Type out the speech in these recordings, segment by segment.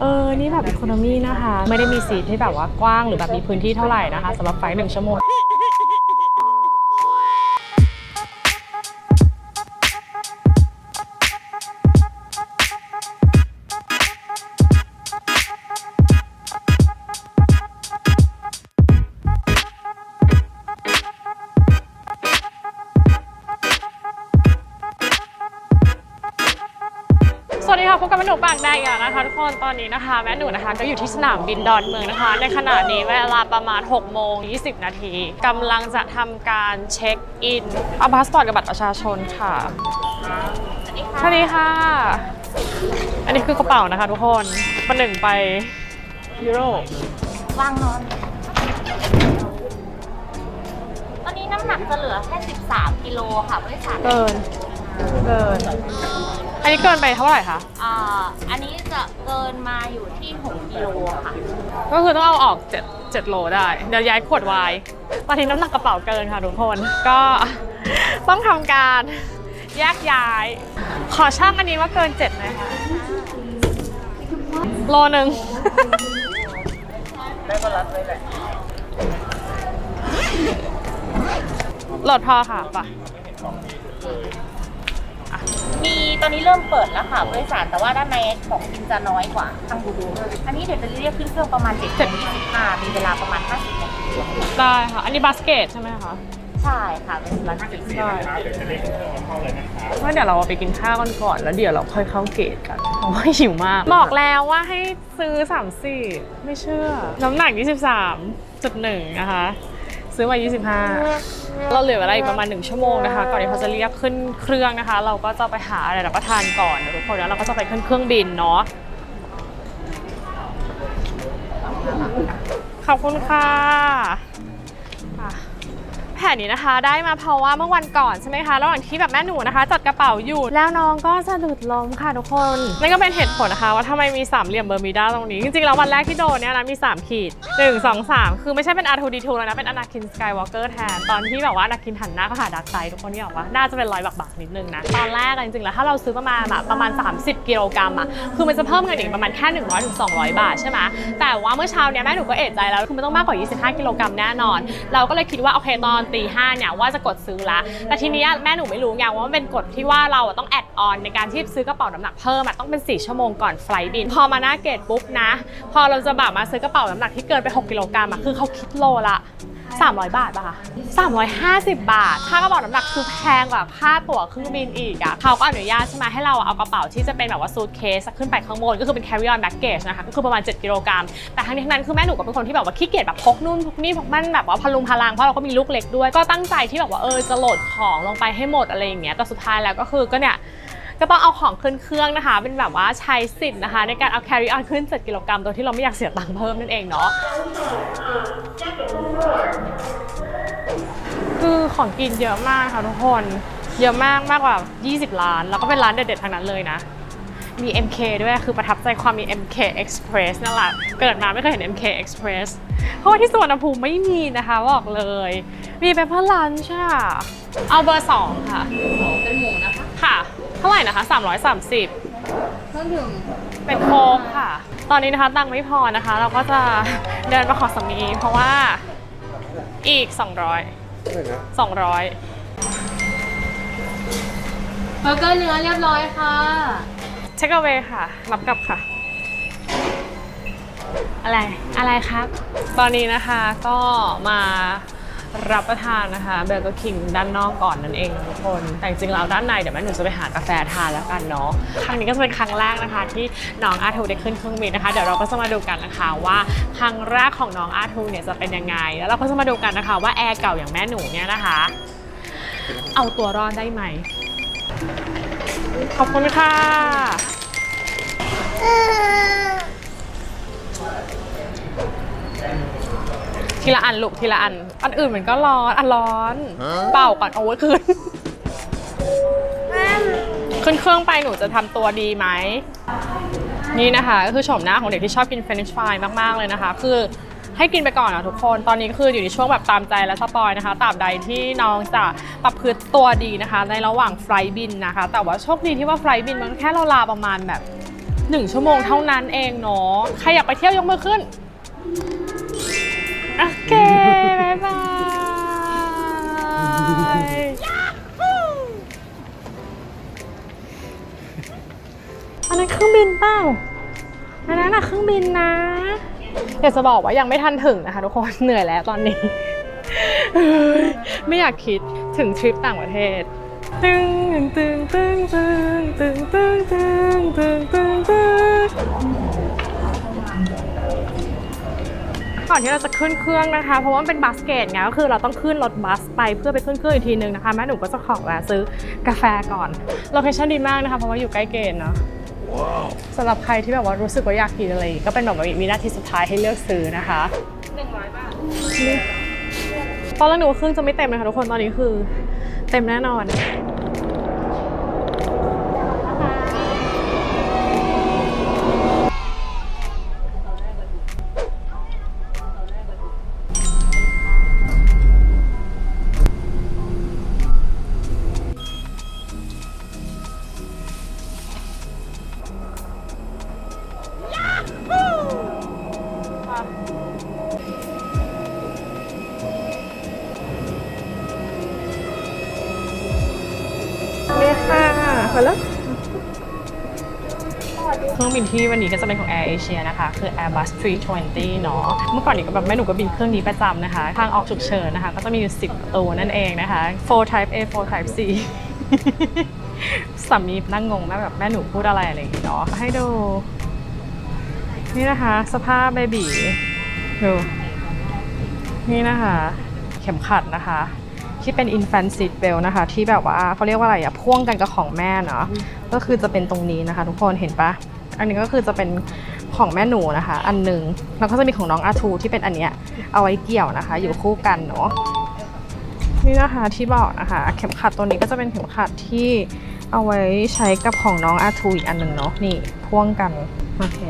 เออ นี่แบบอีโคโนมี่นะคะ ไม่ได้มีสีที่แบบว่ากว้างหรือแบบมีพื้นที่เท่าไหร่นะคะสำหรับไฟหนึ่งชั่วโมง สวัสดีค่ะพบกับแม่หนูปากแดงอีกแล้วนะคะทุกคนตอนนี้นะคะแม่หนูนะคะก็อยู่ที่สนามบินดอนเมืองนะคะ ในขณะนี้เวลาประมาณ6โมง20 นาทีกำลังจะทำการเช็คอินเอาพาสปอร์ตกับบัตรประชาชนค่ะสวัสดีค่ะ อันนี้คือกระเป๋านะคะทุกคนประหนึ่งไปยุโรปวางนอน ตอนนี้น้ำหนักจะเหลือแค่ 13 กิโลค่ะบริษัทเกิน เกิน อันนี้เกินไปเท่าไหร่คะ อ่าอันนี้จะเกินมาอยู่ที่ 6กิโลค่ะ ก็คือต้องเอาออก7 7โลได้ เดี๋ยวย้ายขวดไวน์ตอนนี้น้ำหนักกระเป๋าเกินค่ะทุกคน ก็ ต้องทำการแยกย้าย ขอช่างอันนี้ว่าเกิน7ไหมคะโลหนึ่ง ได้ก็รัดเลยแหละโหลดพอค่ะไป มีตอนนี้เริ่มเปิดแล้วค่ะบริษัทแต่ว่าด้านในของจริงจะน้อยกว่าทางดูดูอันนี้เดี๋ยวจะเรียกขึ้นเครื่องประมาณ7จ็ดโมง25มีเวลาประมาณ 50นาทีได้ค่ะ อันนี้บาสเกตใช่ไหมคะ ใช่ค่ะเป็นร้านอาหารได้ว่าเดี๋ยวเราไปกินข้าวกันก่อนแล้วเดี๋ยวเราค่อยเข้าเกตกันเพราะว่าหิวมาก บอกแล้วว่าให้ซื้อ3 4ไม่เชื่อ น้ำหนัก 23.1 นะคะ ซื้อมา25 เราเหลือเวลาอีกประมาณ 1 ชั่วโมงนะคะ ก่อนที่เขาจะเรียกขึ้นเครื่องนะคะ เราก็จะไปหาอะไรรับประทานก่อนนะทุกคนแล้วเราก็จะไปขึ้นเครื่องบินเนาะขอบคุณค่ะ แผนนี้นะคะ ได้มาเพราะว่าเมื่อวันก่อนใช่ไหมคะระหว่างที่แบบแม่หนูนะคะ จัดกระเป๋าอยู่ แล้วน้องก็สะดุดล้มค่ะทุกคนนั่นก็เป็นเหตุผลนะคะ ว่าทำไมมีสามเหลี่ยมเบอร์มิด้าตรงนี้ จริงๆแล้ววันแรกที่โดนเนี่ยนะมี 3 ขีด 1 2 3 คือไม่ใช่เป็น R2D2 แล้วนะ เป็นอนาคินสกายวอล์กเกอร์แทน ตอนที่แบบว่าอนาคินหันหน้าเข้าหาดักไซทุกคนที่บอกว่าน่าจะเป็นรอยบักๆนิดนึงนะตอนแรกอะจริงๆแล้วถ้าเราซื้อประมาณแบบประมาณ 30 กิโลกรัมอะคือมันจะเพิ่มเงินอีกประมาณแค่100ถึง200บาทใช่ไหมแต่ว่าเมื่อเช้าเนี่ยแม่หนูก็เอะใจแล้วคือมันต้องมากกว่า 25 กิโลกรัมแน่นอน เราก็เลยคิดว่าโอเคตอนตีห้าเนี่ยว่าจะกดซื้อละแต่ทีนี้แม่หนูไม่รู้ไงว่ามันเป็นกฎที่ว่าเราต้องแอดออนในการที่ซื้อกระเป๋าน้ำหนักเพิ่มต้องเป็น 4 ชั่วโมงก่อนไฟล์บิน พอมาหน้าเกตปุ๊บนะ พอเราจะแบบมาซื้อกระเป๋าน้ำหนักที่เกินไป 6 กิโลกรัมอะคือเขาคิดโลละ 300 บาทป่ะคะ350 บาท ค่ากระเป๋าน้ำหนักคือแพงกว่าค่าตั๋วเครื่องบินอีกอะเขาก็อนุญาตใช่ไหมให้เราเอากระเป๋าที่จะเป็นแบบว่าซูทเคสขึ้นไปข้างบนก็คือเป็น carry on baggage นะคะก็คือประมาณ 7 กิโลกรัม แต่ทั้งนี้ทั้งนั้นคือแม่หนูก็เป็นคนที่แบบว่าขี้เกียจแบบพกนู่นพกนี่พกมันแบบว่าพลุงพลังเพราะเราก็มีลูกเล็กด้วย ก็ตั้งใจที่แบบว่าเออจะโหลดของลงไปให้หมดอะไรอย่างเงี้ยแต่สุดท้ายแล้วก็คือก็เนี่ยก็ต้องเอาของขึ้นเครื่องนะคะ เป็นแบบว่าใช้สิทธิ์นะคะ ในการเอา carry on ขึ้น 7 กิโลกรัมโดยที่เราไม่อยากเสียตังค์เพิ่มนั่นเองเนาะ คือของกินเยอะมากค่ะทุกคน เยอะมากมากกว่า 20ล้าน แล้วก็เป็นร้านเด็ดๆทั้งนั้นเลยนะ มี MK ด้วยคือประทับใจความมี MK Express นั่นแหละเกิดมาไม่เคยเห็น MK Express เพราะว่าที่สวนภูมิไม่มีนะคะบอกเลย มีเปเปอร์ลันช์อะเอาเบอร์2ค่ะเป็นหมูนะคะ ค่ะ เท่าไหร่นะคะ 330เครื่องดื่มเป็นโค้กค่ะ ตอนนี้นะคะตังค์ไม่พอนะคะ เราก็จะเดินมาขอสามีเพราะว่าอีก 200 200 เบอร์เกอร์เนื้อเรียบร้อยค่ะ เช็คเอาไว้ค่ะ รับกลับค่ะ อะไร อะไรครับ ตอนนี้นะคะก็มา รับประทานนะคะเบเกอร์คิงด้านนอกก่อนนั่นเองทุกคน แต่จริงๆแล้วด้านในเดี๋ยวแม่หนูจะไปหากาแฟทานแล้วกันเนาะครั้งนี้ก็จะเป็นครั้งแรกนะคะ ที่น้องอาทูได้ขึ้นเครื่องบินนะคะเดี๋ยวเราก็จะมาดูกันนะคะว่าครั้งแรกของน้องอาทูเนี่ยจะเป็นยังไง แล้วเราก็จะมาดูกันนะคะว่าแอร์เก่าอย่างแม่หนูเนี่ยนะคะ เอาตัวรอดได้ไหมขอบคุณค่ะ ทีละอันลูกทีละอัน อันอื่นมันก็ร้อนอันร้อน เป่าก่อนโอ้ยคืน ขึ้นเครื่องไปหนูจะทำตัวดีไหม นี่นะคะก็คือโฉมหน้าของเด็กที่ชอบกินเฟรนช์ฟรายมาก ๆ เลยนะคะ คือให้กินไปก่อนนะทุกคนตอนนี้คืออยู่ในช่วงแบบตามใจและสปอยนะคะตราบใดที่น้องจะประพฤติตัวดีนะคะ ในระหว่างไฟล์บินนะคะ แต่ว่าโชคดีที่ว่าไฟล์บินมันแค่เราลาประมาณแบบหนึ่งชั่วโมงเท่านั้นเองเนาะใครอยากไปเที่ยวยกมือขึ้นโอเคบายบายอันนั้นเครื่องบินเปล่าอันนั้นอะเครื่องบินนะอยากจะบอกว่ายังไม่ทันถึงนะคะทุกคนเหนื่อยแล้วตอนนี้ ไม่อยากคิดถึงทริปต่างประเทศตึงตึงตึงตึงตึงตึงตึงตึงตึงตึง ก่อนที่เราจะขึ้นเครื่องนะคะ เพราะว่ามันเป็นบัสเกตไงก็คือเราต้องขึ้นรถบัสไปเพื่อไปขึ้นเครื่องอีกทีนึงนะคะแม่หนูก็จะขอแวะซื้อกาแฟก่อนโลเคชั่นดีมากนะคะเพราะว่าอยู่ใกล้เกณฑ์เนาะสำหรับใครที่แบบว่ารู้สึกว่าอยากกินอะไรก็เป็นแบบว่ามีหน้าที่สุดท้ายให้เลือกซื้อนะคะหนึ่งร้อยบาทตอนแรกหนูว่าเครื่องจะไม่เต็มนะคะทุกคนตอนนี้คือ เต็มแน่นอนนี่ รื่องบินที่วันนี้ก็จะเป็นของ Air Asia นะคะ คือ Airbus 320 เนาะ เมื่อก่อนนี้ก็แบบแม่หนูก็บินเครื่องนี้ประจำนะคะ ทางออกฉุกเฉินนะคะ ก็จะมีอยู่ 10ประตูนั่นเองนะคะ 4 type A 4 type C สามีนั่งงงแม่แบบแม่หนูพูดอะไรอะไรอย่างเงี้ยเนาะ ให้ดู นี่นะคะ สภาพเบบีดู นี่นะคะ เข็มขัดนะคะที่เป็น infant seat belt นะคะ ที่แบบว่าเขาเรียกว่าอะไรอะพ่วงกันกับของแม่เนาะก็คือจะเป็นตรงนี้นะคะ ทุกคนเห็นปะ อันนี้ก็คือจะเป็นของแม่หนูนะคะ อันหนึ่งแล้วก็จะมีของน้องอาทูที่เป็นอันเนี้ยเอาไว้เกี่ยวนะคะ อยู่คู่กันเนาะนี่นะคะที่บอกนะคะเข็มขัดตัวนี้ก็จะเป็นเข็มขัดที่เอาไว้ใช้กับของน้องอาทูอีกอันหนึ่งเนาะนี่พ่วงกันโอเค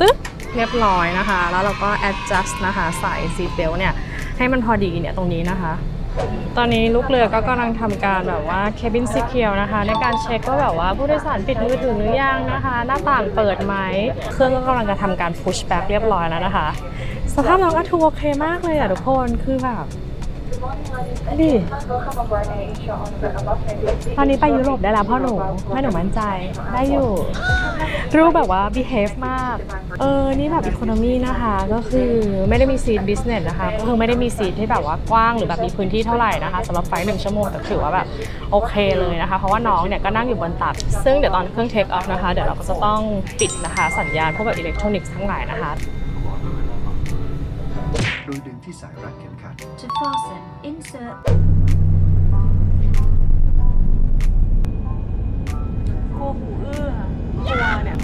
ตึ๊บเรียบร้อยนะคะ แล้วเราก็ adjust นะคะใส่ seat belt เนี่ยให้มันพอดีเนี่ยตรงนี้นะคะ ตอนนี้ลูกเรือก็กำลังทำการแบบว่าเคบินซีเคียวนะคะ ในการเช็คว่าแบบว่าผู้โดยสารปิดมือถือหรือยังนะคะ หน้าต่างเปิดไหมเครื่องก็กำลังจะทำการพุชแบ็กเรียบร้อยแล้วนะคะ สภาพเราก็ทูโอเคมากเลยอะทุกคนคือแบบ ดิตอนนี้ไปยุโรปได้แล้วพ่อหนูแม่หนูมั่นใจได้อยู่ รูปแบบว่า behave มาก เออ นี่แบบ economy นะคะก็คือไม่ได้มีซีท business นะคะ ก็คือไม่ได้มีซีทที่แบบว่ากว้างหรือแบบมีพื้นที่เท่าไหร่นะคะสำหรับไฟล์หนึ่งชั่วโมงแต่ถือว่าแบบโอเคเลยนะคะ เพราะว่าน้องเนี่ยก็นั่งอยู่บนตัก ซึ่งเดี๋ยวตอนเครื่อง take off นะคะ เดี๋ยวเราก็จะต้องปิดนะคะ สัญญาณพวกแบบอิเล็กทรอนิกส์ทั้งหลายนะคะโดยดึงที่สายรัดเข็มขัด To fasten, insert กลัวหูอื้อกลัวเนี่ย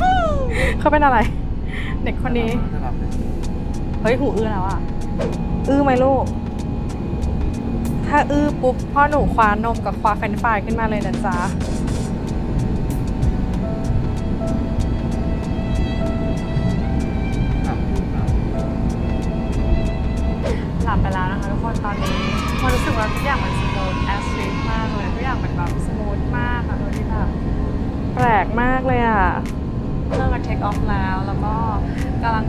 เขาเป็นอะไร เด็กคนนี้เฮ้ยหูอื้อแล้วอะอื้อไหมลูก ถ้าอื้อปุ๊บพ่อหนูคว้านมกับคว้าเฟรนช์ฟรายขึ้นมาเลยนะจ๊ะ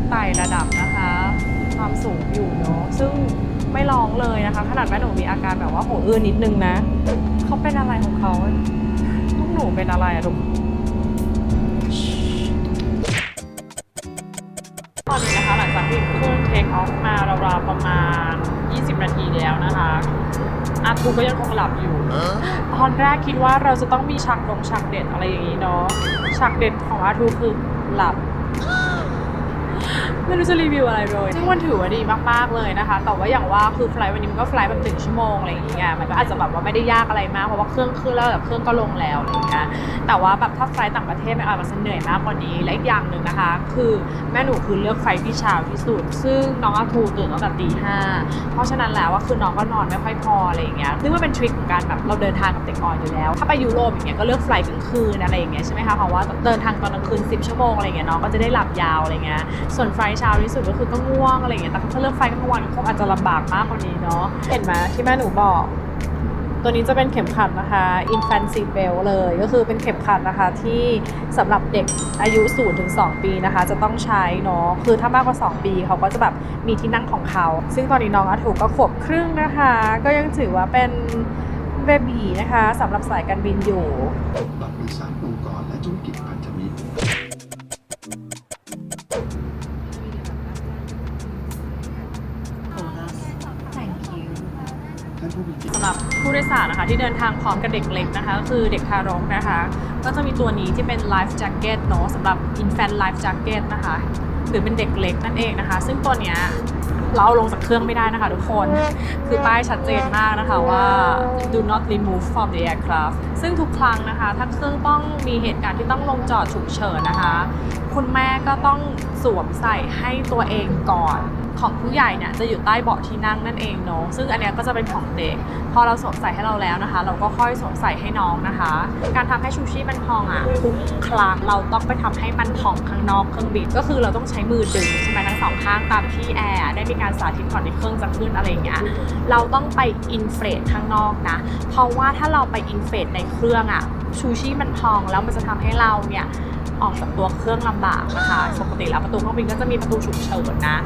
ไต่ระดับนะคะ ความสูงอยู่เนาะซึ่งไม่ร้องเลยนะคะ ขนาดแม่หนูมีอาการแบบว่าหูอื้อนิดนึงนะเขาเป็นอะไรของเขาลูกหนูเป็นอะไรอะทุกตอนนี้นะคะหลังจากที่เครื่องเทคออฟมาราวๆประมาณ 20 นาทีแล้วนะคะอาทูก็ยังคงหลับอยู่ ตอนแรกคิดว่าเราจะต้องมีฉากดงฉากเด็ดอะไรอย่างนี้เนาะฉากเด็ดของอาทูคือหลับ ไม่รู้จะรีวิวอะไรเลย ซึ่งมันถือว่าดีมากๆเลยนะคะ แต่ว่าอย่างว่าคือไฟล์วันนี้มันก็ไฟล์แบบหนึ่งชั่วโมงอะไรอย่างเงี้ย มันก็อาจจะแบบว่าไม่ได้ยากอะไรมาก เพราะว่าเครื่องขึ้นแล้วแบบเครื่องก็ลงแล้วอะไรอย่างเงี้ย แต่ว่าแบบถ้าไฟล์ต่างประเทศมันอาจจะเหนื่อยมากกว่านี้ และอีกอย่างหนึ่งนะคะ คือแม่หนูคือเลือกไฟล์ที่เช้าที่สุด ซึ่งน้องอาทูตื่นตั้งแต่ตีห้าเพราะฉะนั้นแล้วว่าคือน้องก็นอนไม่ค่อยพออะไรอย่างเงี้ย ซึ่งมันเป็นทริคของการแบบเราเดินทางกับเด็กอ่อนอยู่แล้ว ถ้าไปยุโรปอย่างเงี้ยก็เลือกไฟล์กลางคืนอะไรอย่างเงี้ยใช่ไหมคะ เพราะว่าเดินทางตอนกลางคืน10 ชั่วโมงอะไรอย่างเงี้ยน้องก็จะได้หลับยาวอะไรเงี้ย ส่วนไฟล์เช้าที่สุดก็คือก็ง่วงอะไรอย่างเงี้ยแต่ถ้าเลือกไฟล์กลางวันคงอาจจะลำบากมากกว่านี้เนาะเห็นไหมที่แม่หนูบอก ตัวนี้จะเป็นเข็มขัดนะคะ infant seat belt เลยก็คือเป็นเข็มขัดนะคะที่สำหรับเด็กอายุ0ถึง2ปีนะคะ จะต้องใช้เนาะคือถ้ามากกว่า 2 ปีเขาก็จะแบบมีที่นั่งของเขา ซึ่งตอนนี้น้องอาถูกก็ขวบครึ่งนะคะ ก็ยังถือว่าเป็นเบบีนะคะสำหรับสายการบินอยู่ บัตรโดยสารองค์กรและธุรกิจ ผู้โดยสารนะคะ ที่เดินทางพร้อมกับเด็กเล็กนะคะก็คือเด็กทารกนะคะ ก็จะมีตัวนี้ที่เป็น life jacket เนอะสำหรับ infant life jacket นะคะ หรือเป็นเด็กเล็กนั่นเองนะคะ ซึ่งตัวเนี้ยเราลงจากเครื่องไม่ได้นะคะทุกคน คือป้ายชัดเจนมากนะคะว่า do not remove from the aircraft ซึ่งทุกครั้งนะคะ ถ้าเครื่องต้องมีเหตุการณ์ที่ต้องลงจอดฉุกเฉินนะคะ คุณแม่ก็ต้องสวมใส่ให้ตัวเองก่อน ของผู้ใหญ่เนี่ยจะอยู่ใต้เบาะที่นั่งนั่นเองเนาะซึ่งอันเนี้ยก็จะเป็นของเด็ก พอเราสวมใส่ให้เราแล้วนะคะ เราก็ค่อยสวมใส่ให้น้องนะคะ การทำให้ชูชีพมันพองอะทุกครั้งเราต้องไปทำให้มันพองข้างนอกเครื่องบินก็คือเราต้องใช้มือดึงใช่ไหมทั้งสองข้างตามที่แอร์ได้มีการสาธิตก่อนที่เครื่องจะขึ้นอะไรอย่างเงี้ยเราต้องไปอินเฟรตข้างนอกนะ เพราะว่าถ้าเราไปอินเฟรตในเครื่องอะชูชีพมันพองแล้วมันจะทำให้เราเนี่ยออกจากตัวเครื่องลำบากนะคะ ปกติแล้วประตูเครื่องบินก็จะมีประตูฉุกเฉินนะ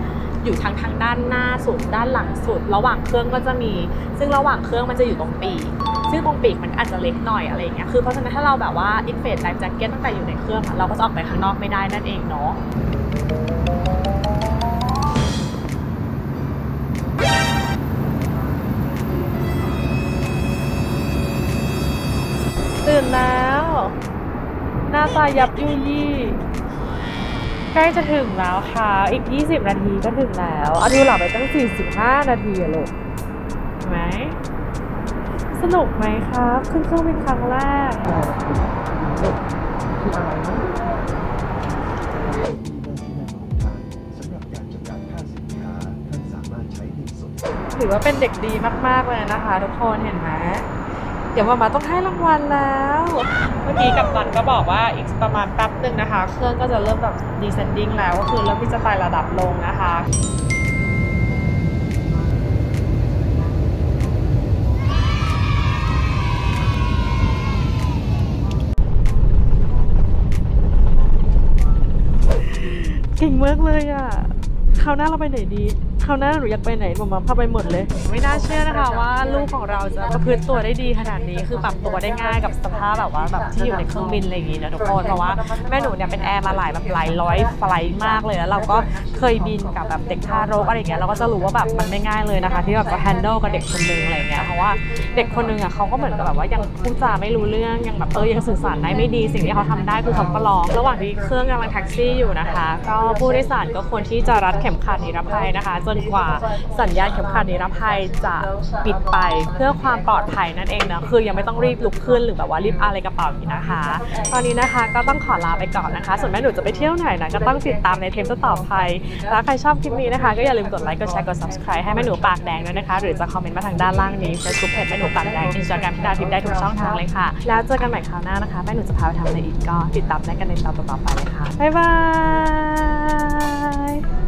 อยู่ทางทางด้านหน้าสุดด้านหลังสุด ระหว่างเครื่องก็จะมี ซึ่งระหว่างเครื่องมันจะอยู่ตรงปีกซึ่งตรงปีกมันอาจจะเล็กหน่อยอะไรเงี้ยคือเพราะฉะนั้นถ้าเราแบบว่าอินเฟ t ไลฟ์แจ็คเก็ตตั้งแต่อยู่ในเครื่องเราก็จะออกไปข้างนอกไม่ได้นั่นเองเนาะตื่นแล้ว หน้าตายับยุยี่ ใกล้จะถึงแล้วค่ะ อีก 20 นาทีก็ถึงแล้วอาดูหลับไปตั้ง 45 นาทีอะลูกเห็นไหม สนุกไหมครับ ขึ้นเครื่องเป็นครั้งแรกมีหน้าที่ในของท่านสำหรับการจัดการค่าสินค้าท่านสามารถใช้เงินสดถือว่าเป็นเด็กดีมาก ๆ เลยนะคะ ทุกคนเห็นไหม เดี๋ยวมามาต้องให้รางวัลแล้ว เมื่อกี้กับตันก็บอกว่าอีกประมาณแป๊บหนึ่งนะคะ เครื่องก็จะเริ่มแบบ descending แล้วก็คือเริ่มที่จะไต่ระดับลงนะคะเก่งมากเลยอะคราวหน้าเราไปไหนดี คราวหน้าหนูอยากไปไหนหมอมาพาไปหมดเลย ไม่น่าเชื่อนะคะว่าลูกของเราจะประพฤติตัวได้ดีขนาดนี้คือปรับตัวได้ง่ายกับสภาพแบบว่าแบบที่อยู่ในเครื่องบินอะไรอย่างงี้นะทุกคนเพราะว่าแม่หนูเนี่ยเป็นแอร์มาหลายแบบหลายร้อยไฟลท์มากเลยแล้วเราก็เคยบินกับแบบเด็กทารกอะไรอย่างเงี้ยเราก็จะรู้ว่าแบบมันไม่ง่ายเลยนะคะ ที่แบบจะ handle กับเด็กคนนึงอะไรอย่างเงี้ยเพราะว่าเด็กคนนึงอะเขาก็เหมือนกับแบบว่ายังพูดจาไม่รู้เรื่องยังแบบเออยังสื่อสารได้ไม่ดีสิ่งที่เขาทำได้คือเขาก็ร้องระหว่างที่เครื่องกำลังแท็กซี่อยู่นะคะ ก็ผู้โดยสารก็ควรที่จะรัดเข็มขัดนิรภัยนะคะจนกว่าสัญญาณเข็มขัดนิรภัยจะปิดไปเพื่อความปลอดภัยนั่นเองนะคือยังไม่ต้องรีบลุกขึ้นหรือแบบว่ารีบอะไรกระเป๋าอย่างนี้นะคะ ตอนนี้นะคะก็ต้องขอลาไปก่อนนะคะ ส่วนแม่หนูจะไปเที่ยวไหนนะก็ต้องติดตามในเทปต่อไปแล้วใครชอบคลิปนี้นะคะ ก็อย่าลืมกดไลค์กดแชร์กด subscribe ให้แม่หนูปากแดงด้วยนะคะ หรือจะคอมเมนต์มาทางด้านล่างนี้ Facebook เพจแม่หนูปากแดง Instagram พิดาทิพย์ได้ทุกช่องทางเลยค่ะ แล้วเจอกันใหม่คราวหน้านะคะแม่หนูจะพาไปทำอะไรอีกก็ติดตามได้กันในตอนต่อๆไปเลยค่ะบ๊ายบายเอ้ย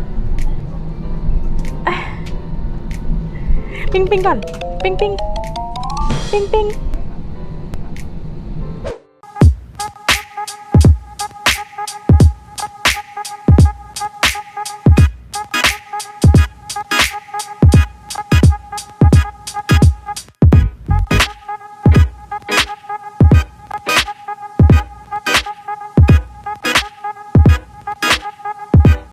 ปิ๊งปิ๊งก่อน ปิ๊งปิ๊งปิ๊งปิ๊ง